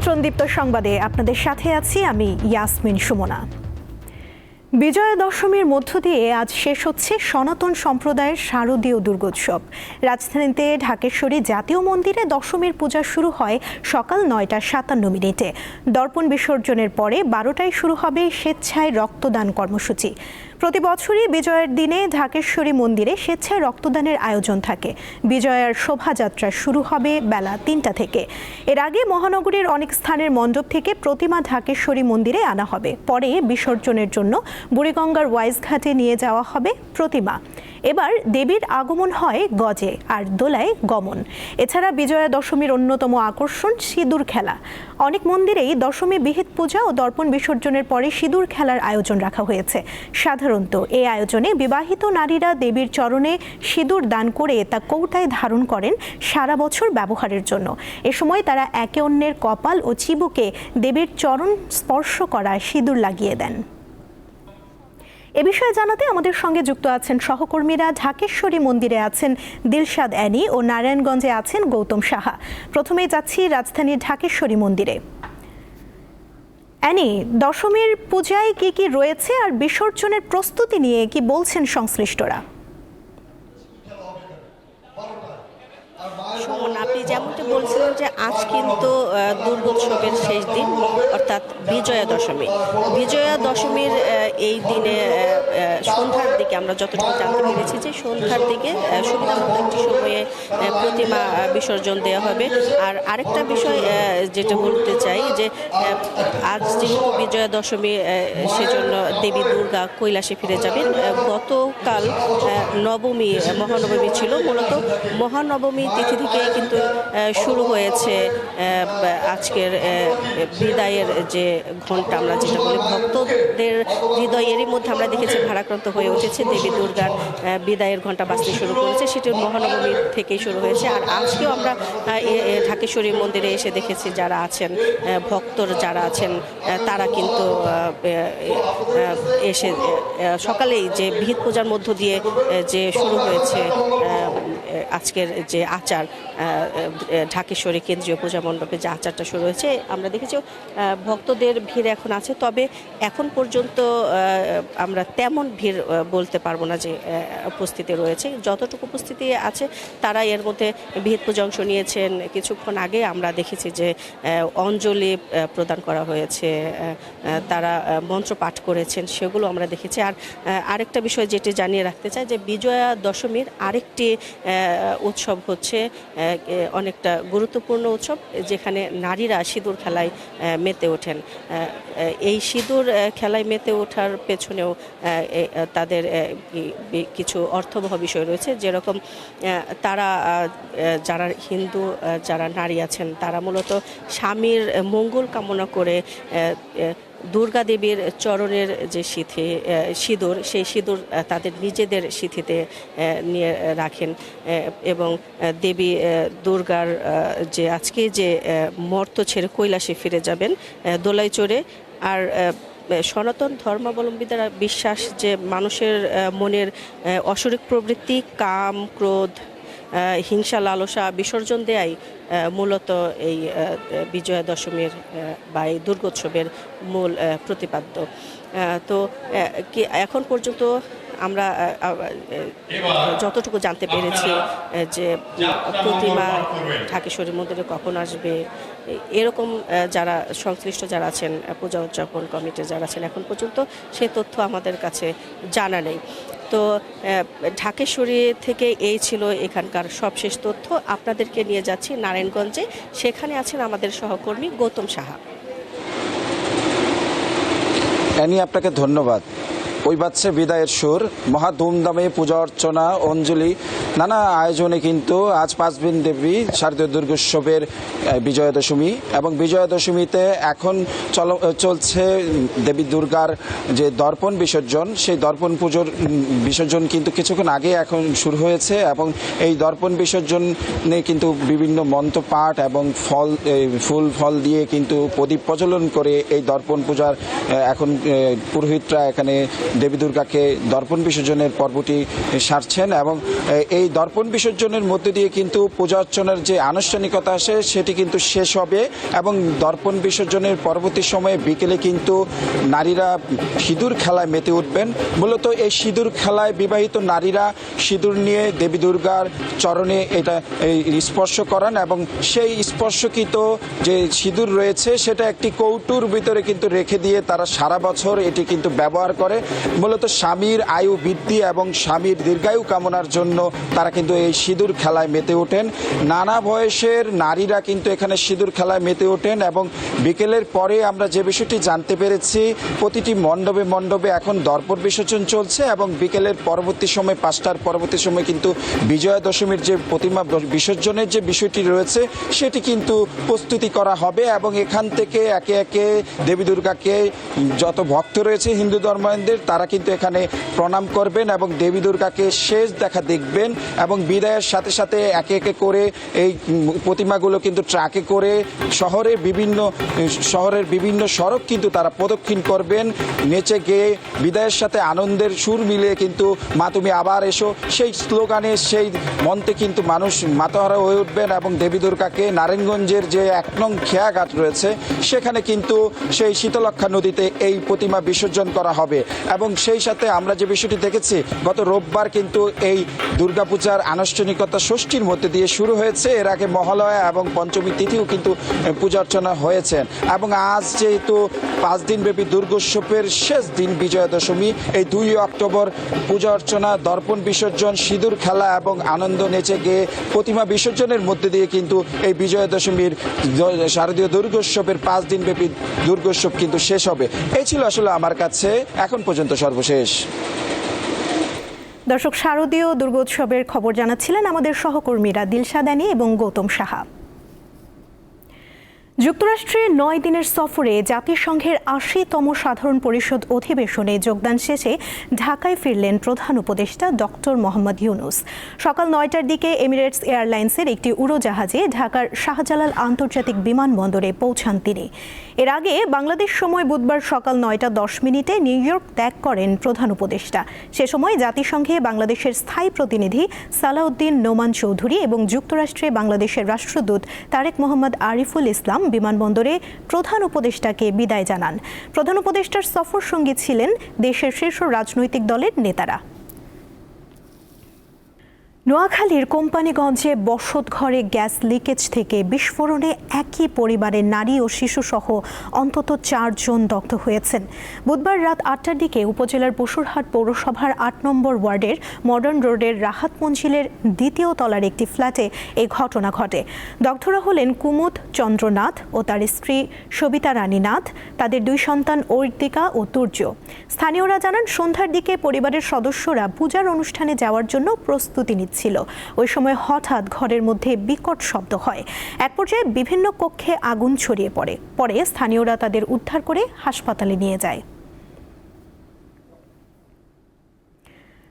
আমন্ত্রণ দীপ্ত সংবাদে আপনাদের সাথে আছি আমি ইয়াসমিন সুমনা। বিজয়া দশমীর মধ্য দিয়ে আজ শেষ হচ্ছে সনাতন সম্প্রদায়ের শারদীয় দুর্গোৎসব। রাজধানীতে ঢাকেশ্বরী জাতীয় মন্দিরে দশমীর পূজা শুরু হয় সকাল নয়টা সাতান্ন মিনিটে। দর্পণ বিসর্জনের পরে বারোটায় শুরু হবে স্বেচ্ছায় রক্তদান কর্মসূচি। প্রতি বছরই বিজয়ের দিনে ঢাকেশ্বরী মন্দিরে স্বেচ্ছায় রক্তদানের আয়োজন থাকে। বিজয়ার শোভাযাত্রা শুরু হবে বেলা তিনটা থেকে। এর আগে মহানগরীর অনেক স্থানের মণ্ডপ থেকে প্রতিমা ঢাকেশ্বরী মন্দিরে আনা হবে। পরে বিসর্জনের জন্য বুড়িগঙ্গার ওয়াইজ ঘাটে নিয়ে যাওয়া হবে প্রতিমা। এবার দেবীর আগমন হয় গজে আর দোলায় গমন। এছাড়া বিজয়া দশমীর অন্যতম আকর্ষণ সিঁদুর খেলা। অনেক মন্দিরেই দশমী বিহিত পূজা ও দর্পণ বিসর্জনের পরে সিঁদুর খেলার আয়োজন রাখা হয়েছে। সাধারণত এই আয়োজনে বিবাহিত নারীরা দেবীর চরণে সিঁদুর দান করে তা কৌটায় ধারণ করেন সারা বছর ব্যবহারের জন্য। এ সময় তারা একে অন্যের কপাল ও চিবুকে দেবীর চরণ স্পর্শ করা সিঁদুর লাগিয়ে দেন। এ বিষয়ে জানাতে আমাদের সঙ্গে যুক্ত আছেন সহকর্মীরা ঢাকেশ্বরী মন্দিরে আছেন দিলশাদ অ্যানি ও নারায়ণগঞ্জে আছেন গৌতম সাহা। প্রথমেই যাচ্ছি রাজধানীর ঢাকেশ্বরী মন্দিরে। অ্যানি, দশমীর পূজায় কি কি রয়েছে আর বিসর্জনের প্রস্তুতি নিয়ে কি বলছেন সংশ্লিষ্টরা? সুমন আপনি যেমনটি বলছিলেন যে আজ কিন্তু দুর্গোৎসবের শেষ দিন, অর্থাৎ বিজয়া দশমী। বিজয়া দশমীর এই দিনে সন্ধ্যার দিকে আমরা যতটুকু জানতে পেরেছি যে সন্ধ্যার দিকে সুবিধামতো একটি সময়ে প্রতিমা বিসর্জন দেওয়া হবে। আর আরেকটা বিষয় যেটা বলতে চাই যে আজ যেহেতু বিজয়া দশমী সেজন্য দেবী দুর্গা কৈলাসে ফিরে যাবেন। গতকাল নবমী, মহানবমী ছিল। মূলত মহানবমী তিথি থেকেই কিন্তু শুরু হয়েছে আজকের বিদায়ের যে ঘণ্টা আমরা যেটা বলি, ভক্তদের হৃদয়েরই মধ্যে আমরা দেখেছি ভারাক্রান্ত হয়ে উঠেছে। দেবী দুর্গার বিদায়ের ঘণ্টা বাজতে শুরু করেছে। সেটি মহানবমী থেকেই শুরু হয়েছে। আর আজকেও আমরা ঢাকেশ্বরী মন্দিরে এসে দেখেছি যারা আছেন ভক্তর যারা আছেন তারা কিন্তু এসে সকালেই যে বিহিত পূজার মধ্য দিয়ে যে শুরু হয়েছে আজকের যে আচার ঢাকেশ্বরী কেন্দ্রীয় পূজা মণ্ডপে যে আচারটা শুরু হয়েছে, আমরা দেখেছি ভক্তদের ভিড় এখন আছে, তবে এখন পর্যন্ত আমরা তেমন ভিড় বলতে পারব না যে উপস্থিতি রয়েছে। যতটুকু উপস্থিতি আছে, তারা এর মধ্যে বিহিত পূজা অংশ নিয়েছেন। কিছুক্ষণ আগে আমরা দেখেছি যে অঞ্জলি প্রদান করা হয়েছে তারা মন্ত্র পাঠ করেছেন, সেগুলো আমরা দেখেছি। আর আরেকটা বিষয় যেটি জানিয়ে রাখতে চাই যে, বিজয়া দশমীর আরেকটি উৎসব হচ্ছে অনেকটা গুরুত্বপূর্ণ উৎসব, যেখানে নারীরা সিঁদুর খেলায় মেতে ওঠেন। এই সিঁদুর খেলায় মেতে ওঠার পেছনেও তাদের কিছু অর্থবহ বিষয় রয়েছে। যেরকম তারা যারা হিন্দু যারা নারী আছেন, তারা মূলত স্বামীর মঙ্গল কামনা করে দুর্গা দেবীর চরণের যে সিথি সিঁদুর, সেই সিঁদুর তাদের নিজেদের সিথিতে নিয়ে রাখেন এবং দেবী দুর্গার যে আজকে যে মর্ত ছেড়ে কৈলাসে ফিরে যাবেন দোলাই চড়ে আর সনাতন ধর্মাবলম্বীদের বিশ্বাস যে মানুষের মনের অসুরিক প্রবৃত্তি, কাম, ক্রোধ হিংসা, লালসা, বিসর্জন দেয়াই মূলত এই বিজয়া দশমীর বা এই দুর্গোৎসবের মূল প্রতিপাদ্য। তো কি, এখন পর্যন্ত আমরা যতটুকু জানতে পেরেছি যে প্রতিমা ঢাকেশ্বরী মন্দিরে কখন আসবে, এরকম যারা সংশ্লিষ্ট যারা আছেন পূজা উদযাপন কমিটি যারা আছেন, এখন পর্যন্ত সে তথ্য আমাদের কাছে জানা নেই। তো ঢাকেশ্বরী থেকে এই ছিল এখানকার সবশেষ তথ্য। আপনাদেরকে নিয়ে যাচ্ছি নারায়ণগঞ্জে। সেখানে আছেন আমাদের সহকর্মী গৌতম সাহা। অ্যানি, আপনাকে ধন্যবাদ। ওই বাচ্চা বিদায়ের সুর, মহা ধুমধামে পূজা অর্চনা, অঞ্জলি, নানা আয়োজনে কিন্তু আজ পাঁচবিন দেবী শারদীয় দুর্গোৎসবের বিজয়া দশমী এবং বিজয়া দশমীতে এখন চল চলছে দেবী দুর্গার যে দর্পণ বিসর্জন, সেই দর্পণ পুজোর বিসর্জন কিন্তু কিছুক্ষণ আগে এখন শুরু হয়েছে এবং এই দর্পণ বিসর্জনে কিন্তু বিভিন্ন মন্ত্রপাঠ এবং ফল ফুল, ফল দিয়ে কিন্তু প্রদীপ প্রজ্বলন করে এই দর্পণ পূজার এখন পুরোহিতরা এখানে দেবী দুর্গাকে দর্পণ বিসর্জনের পর্বটি সারছেন এবং এই দর্পণ বিসর্জনের মধ্যে দিয়ে কিন্তু পূজা অর্চনার যে আনুষ্ঠানিকতা আসে সেটি কিন্তু শেষ হবে এবং দর্পণ বিসর্জনের পরবর্তী সময়ে বিকেলে কিন্তু নারীরা সিঁদুর খেলায় মেতে উঠবেন। মূলত এই সিঁদুর খেলায় বিবাহিত নারীরা সিঁদুর নিয়ে দেবী দুর্গার চরণে এটা স্পর্শ করান এবং সেই স্পর্শকৃত যে সিঁদুর রয়েছে, সেটা একটি কৌটুর ভিতরে কিন্তু রেখে দিয়ে তারা সারা বছর এটি কিন্তু ব্যবহার করে। মূলত স্বামীর আয়ু বৃদ্ধি এবং স্বামীর দীর্ঘায়ু কামনার জন্য তারা কিন্তু এই সিঁদুর খেলায় মেতে ওঠেন। নানা বয়সের নারীরা কিন্তু এখানে সিঁদুর খেলায় মেতে ওঠেন এবং বিকেলের পরে আমরা যে বিষয়টি জানতে পেরেছি, প্রতিটি মণ্ডপে মণ্ডপে এখন দর্পণ বিসর্জন চলছে এবং বিকেলের পরবর্তী সময়, পাঁচটার পরবর্তী সময় কিন্তু বিজয়া দশমীর যে প্রতিমা বিসর্জনের যে বিষয়টি রয়েছে, সেটি কিন্তু প্রস্তুতি করা হবে এবং এখান থেকে একে একে দেবী দুর্গাকে যত ভক্ত রয়েছে হিন্দু ধর্মাবলম্বীদের তারা কিন্তু এখানে প্রণাম করবেন এবং দেবী দুর্গাকে শেষ দেখা দেখবেন এবং বিদায়ের সাথে সাথে একে একে করে এই প্রতিমাগুলো কিন্তু ট্রাকে করে শহরের বিভিন্ন শহরের বিভিন্ন সড়ক কিন্তু তারা প্রদক্ষিণ করবেন। নেচে গেয়ে বিদায়ের সাথে আনন্দের সুর মিলিয়ে কিন্তু মা তুমি আবার এসো। সেই স্লোগানে, সেই মন্ত্রে কিন্তু মানুষ মাতাহারা হয়ে উঠবেন এবং দেবী দুর্গাকে নারায়ণগঞ্জের যে এক নং খেয়াঘাট রয়েছে, সেখানে কিন্তু সেই শীতলক্ষা নদীতে এই প্রতিমা বিসর্জন করা হবে। এবং সেই সাথে আমরা যে বিষয়টি দেখেছি, গত রোববার কিন্তু এই দুর্গাপূজার আনুষ্ঠানিকতা ষষ্ঠীর মধ্যে দিয়ে শুরু হয়েছে। এর আগে মহালয়া এবং পঞ্চমী তিথিও কিন্তু পূজা অর্চনা হয়েছেন এবং আজ যেহেতু পাঁচ দিনব্যাপী দুর্গোৎসবের শেষ দিন বিজয়া দশমী এই দুই অক্টোবর পূজা অর্চনা দর্পণ বিসর্জন, সিঁদুর খেলা এবং আনন্দ নেচে গিয়ে প্রতিমা বিসর্জনের মধ্যে দিয়ে কিন্তু এই বিজয়া দশমীর শারদীয় দুর্গোৎসবের পাঁচ দিনব্যাপী দুর্গোৎসব কিন্তু শেষ হবে। এই ছিল আসলে আমার কাছে এখন পর্যন্ত। সর্বশেষ। দর্শক শারদীয় দুর্গোৎসবের খবর জানাচ্ছিলেন আমাদের সহকর্মীরা দিলশাদানি এবং গৌতম সাহা। যুক্তরাষ্ট্রে নয় দিনের সফরে জাতিসংঘের আশিতম সাধারণ পরিষদ অধিবেশনে যোগদান শেষে ঢাকায় ফিরলেন প্রধান উপদেষ্টা ডক্টর মোহাম্মদ ইউনুস। সকাল নয়টার দিকে এমিরেটস এয়ারলাইন্সের একটি উড়োজাহাজে ঢাকার শাহজালাল আন্তর্জাতিক বিমানবন্দরে পৌঁছান তিনি। এর আগে বাংলাদেশ সময় বুধবার সকাল নয়টা দশ মিনিটে নিউ ইয়র্ক ত্যাগ করেন প্রধান উপদেষ্টা। সে সময় জাতিসংঘে বাংলাদেশের স্থায়ী প্রতিনিধি সালাউদ্দিন নোমান চৌধুরী এবং যুক্তরাষ্ট্রে বাংলাদেশের রাষ্ট্রদূত তারেক মোহাম্মদ আরিফুল ইসলাম বিমানবন্দরে প্রধান উপদেষ্টাকে বিদায় জানান। প্রধান উপদেষ্টার সফর সঙ্গী ছিলেন দেশের শীর্ষ রাজনৈতিক দলের নেতারা। নোয়াখালীর কোম্পানিগঞ্জে বসত ঘরে গ্যাস লিকেজ থেকে বিস্ফোরণে একই পরিবারের নারী ও শিশুসহ অন্তত চারজন দগ্ধ হয়েছেন। বুধবার রাত আটটার দিকে উপজেলার বসুরহাট পৌরসভার আট নম্বর ওয়ার্ডের মডার্ন রোডের রাহাত মঞ্জিলের দ্বিতীয় তলার একটি ফ্ল্যাটে এই ঘটনা ঘটে। দগ্ধরা হলেন কুমুদ চন্দ্রনাথ ও তার স্ত্রী সবিতা রানী নাথ তাদের দুই সন্তান ঐর্তিকা ও তুর্য। স্থানীয়রা জানান, সন্ধ্যার দিকে পরিবারের সদস্যরা পূজার অনুষ্ঠানে যাওয়ার জন্য প্রস্তুতি নিচ্ছিল ওই সময় হঠাৎ ঘরের মধ্যে বিকট শব্দ হয়। এক পর্যায়ে বিভিন্ন কক্ষে আগুন ছড়িয়ে পড়ে। পরে স্থানীয়রা তাদের উদ্ধার করে হাসপাতালে নিয়ে যায়।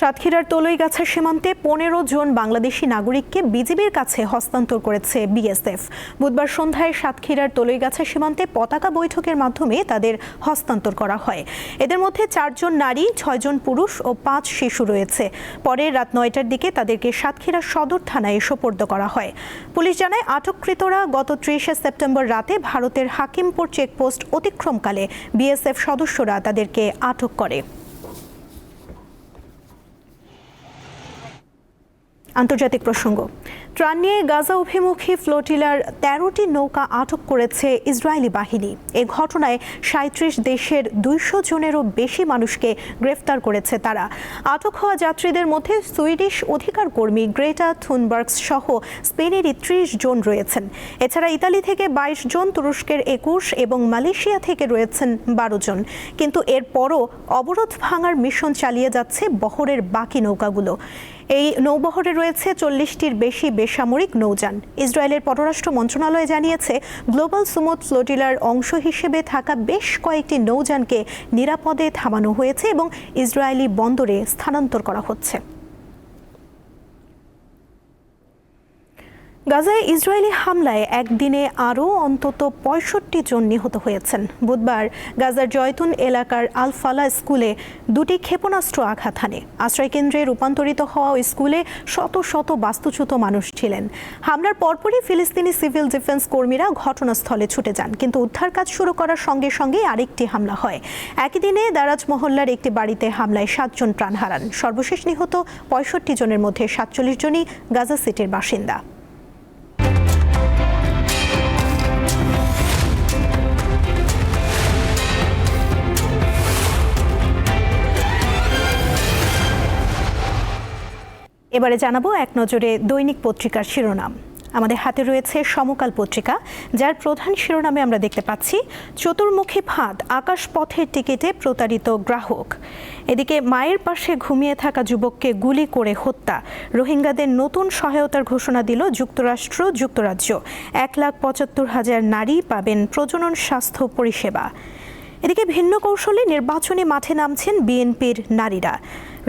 সাতক্ষীরার তলইগাছা সীমান্তে পনেরো জন বাংলাদেশি নাগরিককে বিজিবির কাছে হস্তান্তর করেছে বিএসএফ। বুধবার সন্ধ্যায় সাতক্ষীরার তলইগাছা সীমান্তে পতাকা বৈঠকের মাধ্যমে তাদের হস্তান্তর করা হয়। এদের মধ্যে চারজন নারী, ছয়জন পুরুষ ও পাঁচ শিশু রয়েছে। পরে রাত নয়টার দিকে তাদেরকে সাতক্ষীরা সদর থানায় সোপর্দ করা হয়। পুলিশ জানায়, আটককৃতরা গত ত্রিশে সেপ্টেম্বর রাতে ভারতের হাকিমপুর চেকপোস্ট অতিক্রমকালে বিএসএফ সদস্যরা তাদেরকে আটক করে। আন্তর্জাতিক প্রসঙ্গ। ত্রাণ নিয়ে গাজা অভিমুখী ফ্লোটিলার তেরোটি নৌকা আটক করেছে ইসরায়েলি বাহিনী। এ ঘটনায় সাঁত্রিশ দেশের দুইশো জনেরও বেশি মানুষকে গ্রেফতার করেছে তারা। আটক হওয়া যাত্রীদের মধ্যে সুইডিশ অধিকার কর্মী গ্রেটা থুনবার্গস সহ স্পেনেরই ত্রিশ জন রয়েছেন। এছাড়া ইতালি থেকে বাইশ জন, তুরস্কের একুশ এবং মালয়েশিয়া থেকে রয়েছেন বারো জন। কিন্তু এরপরও অবরোধ ভাঙার মিশন চালিয়ে যাচ্ছে বহরের বাকি নৌকাগুলো। এই নৌবহরে রয়েছে চল্লিশটির বেশি বেসামরিক নৌযান। ইসরায়েলের পররাষ্ট্র মন্ত্রণালয় জানিয়েছে, গ্লোবাল সুমোথ ফ্লোটিলার অংশ হিসেবে থাকা বেশ কয়েকটি নৌযানকে নিরাপদে থামানো হয়েছে এবং ইসরায়েলি বন্দরে স্থানান্তর করা হচ্ছে। গাজায় ইসরায়েলি হামলায় একদিনে আরও অন্তত পঁয়ষট্টি জন নিহত হয়েছেন। বুধবার গাজার জয়তুন এলাকার আলফালা স্কুলে দুটি ক্ষেপণাস্ত্র আঘাত হানে। আশ্রয়কেন্দ্রে রূপান্তরিত হওয়া স্কুলে শত শত বাস্তুচ্যুত মানুষ ছিলেন। হামলার পরপরই ফিলিস্তিনি সিভিল ডিফেন্স কর্মীরা ঘটনাস্থলে ছুটে যান, কিন্তু উদ্ধার কাজ শুরু করার সঙ্গে সঙ্গে আরেকটি হামলা হয়। একই দিনে দারাজ মহল্লার একটি বাড়িতে হামলায় সাতজন প্রাণ হারান। সর্বশেষ নিহত পঁয়ষট্টি জনের মধ্যে সাতচল্লিশ জনই গাজা সিটির বাসিন্দা। এবারে জানাব এক নজরে দৈনিক পত্রিকার শিরোনাম। আমাদের হাতে রয়েছে সমকাল পত্রিকা, যার প্রধান শিরোনামে আমরা দেখতে পাচ্ছি, চতুর্মুখী ফাঁদ আকাশ পথের টিকিটে প্রতারিত গ্রাহক। এদিকে মায়ের পাশে ঘুমিয়ে থাকা যুবককে গুলি করে হত্যা। রোহিঙ্গাদের নতুন সহায়তার ঘোষণা দিল যুক্তরাষ্ট্র, যুক্তরাজ্য। এক লাখ পঁচাত্তর হাজার নারী পাবেন প্রজনন স্বাস্থ্য পরিষেবা। এদিকে ভিন্ন কৌশলে নির্বাচনী মাঠে নামছেন বিএনপির নারীরা।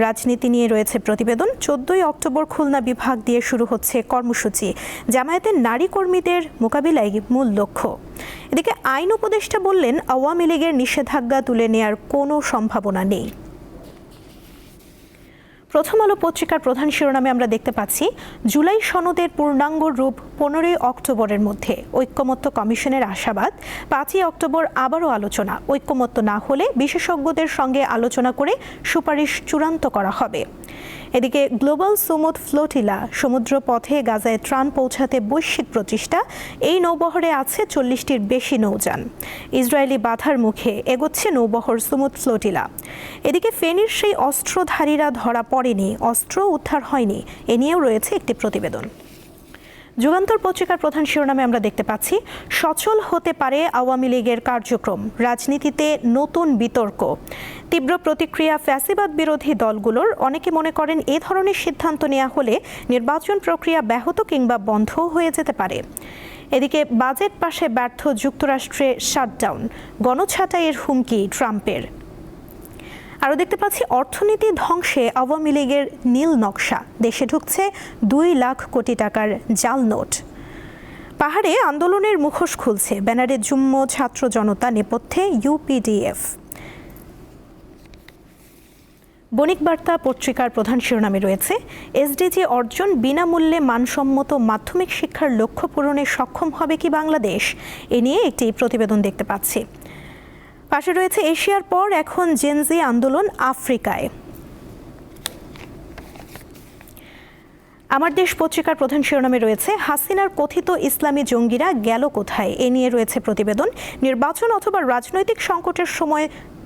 রাজনীতি নিয়ে রয়েছে প্রতিবেদন। চোদ্দই অক্টোবর খুলনা বিভাগ দিয়ে শুরু হচ্ছে কর্মসূচি। জামায়াতের নারী কর্মীদের মোকাবিলায় মূল লক্ষ্য। এদিকে আইন উপদেষ্টা বললেন, আওয়ামী লীগের নিষেধাজ্ঞা তুলে নেয়ার কোনো সম্ভাবনা নেই। প্রথম আলো পত্রিকার প্রধান শিরোনামে আমরা দেখতে পাচ্ছি, জুলাই সনদের পূর্ণাঙ্গ রূপ পনেরোই অক্টোবরের মধ্যে, ঐক্যমত্য কমিশনের আশাবাদ, পাঁচই অক্টোবর আবারও আলোচনা, ঐক্যমত্য না হলে বিশেষজ্ঞদের সঙ্গে আলোচনা করে সুপারিশ চূড়ান্ত করা হবে। এদিকে গ্লোবাল সুমুদ ফ্লোটিলা সমুদ্র পথে গাজায় ত্রাণ পৌঁছাতে বৈশ্বিক প্রচেষ্টা। এই নৌবহরে আছে চল্লিশটির বেশি নৌযান। ইসরায়েলি বাধার মুখে এগোচ্ছে নৌবহর সুমুদ ফ্লোটিলা। এদিকে ফেনীর সেই অস্ত্রধারীরা ধরা পড়েনি, অস্ত্র উদ্ধার হয়নি। এ নিয়েও রয়েছে একটি প্রতিবেদন। যুগান্তর পত্রিকার প্রধান শিরোনামে আমরা দেখতে পাচ্ছি, সচল হতে পারে আওয়ামী লীগের কার্যক্রম, রাজনীতিতে নতুন বিতর্ক। তীব্র প্রতিক্রিয়া ফ্যাসিবাদ বিরোধী দলগুলোর, অনেকে মনে করেন এ ধরনের সিদ্ধান্ত নেওয়া হলে নির্বাচন প্রক্রিয়া ব্যাহত কিংবা বন্ধ হয়ে যেতে পারে। এদিকে বাজেট পাশে ব্যর্থ যুক্তরাষ্ট্রে শাটডাউন, গণছাঁটাইয়ের হুমকি ট্রাম্পের। আরও দেখতে পাচ্ছি, অর্থনীতি ধ্বংসে আওয়ামী লীগের নীল নকশা। দেশে ঢুকছে দুই লাখ কোটি টাকার জাল নোট পাহাড়ে আন্দোলনের মুখোশ খুলছে, ব্যানারে জুম্ম ছাত্র জনতা নেপথ্যে ইউপিডিএফ বণিক বার্তা পত্রিকার প্রধান শিরোনামে রয়েছে এসডিজি অর্জন বিনামূল্যে মানসম্মত মাধ্যমিক শিক্ষার লক্ষ্য পূরণে সক্ষম হবে কি বাংলাদেশ? এ নিয়ে একটি প্রতিবেদন দেখতে পাচ্ছি। পাশে রয়েছে এশিয়ার পর এখন জেনজি আন্দোলন আফ্রিকায়। আমার দেশ পত্রিকার প্রধান শিরোনামে রয়েছে, হাসিনার কথিত ইসলামী জঙ্গিরা গেল কোথায়? এ নিয়ে রয়েছে প্রতিবেদন। নির্বাচন অথবা রাজনৈতিক সংকটের সময়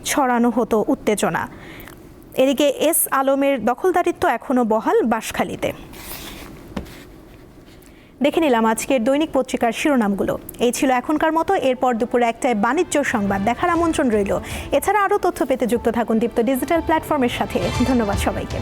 ছড়ানো হতো উত্তেজনা। এদিকে এস আলমের দখলদারিত্ব এখনও বহাল বাঁশখালীতে। দেখে নিলাম আজকের দৈনিক পত্রিকার শিরোনামগুলো। এই ছিল এখনকার মতো, এরপর দুপুর একটায় বাণিজ্য সংবাদ, দেখার আমন্ত্রণ রইল। এছাড়া আরও তথ্য পেতে যুক্ত থাকুন দীপ্ত ডিজিটাল প্ল্যাটফর্মের সাথে। ধন্যবাদ সবাইকে।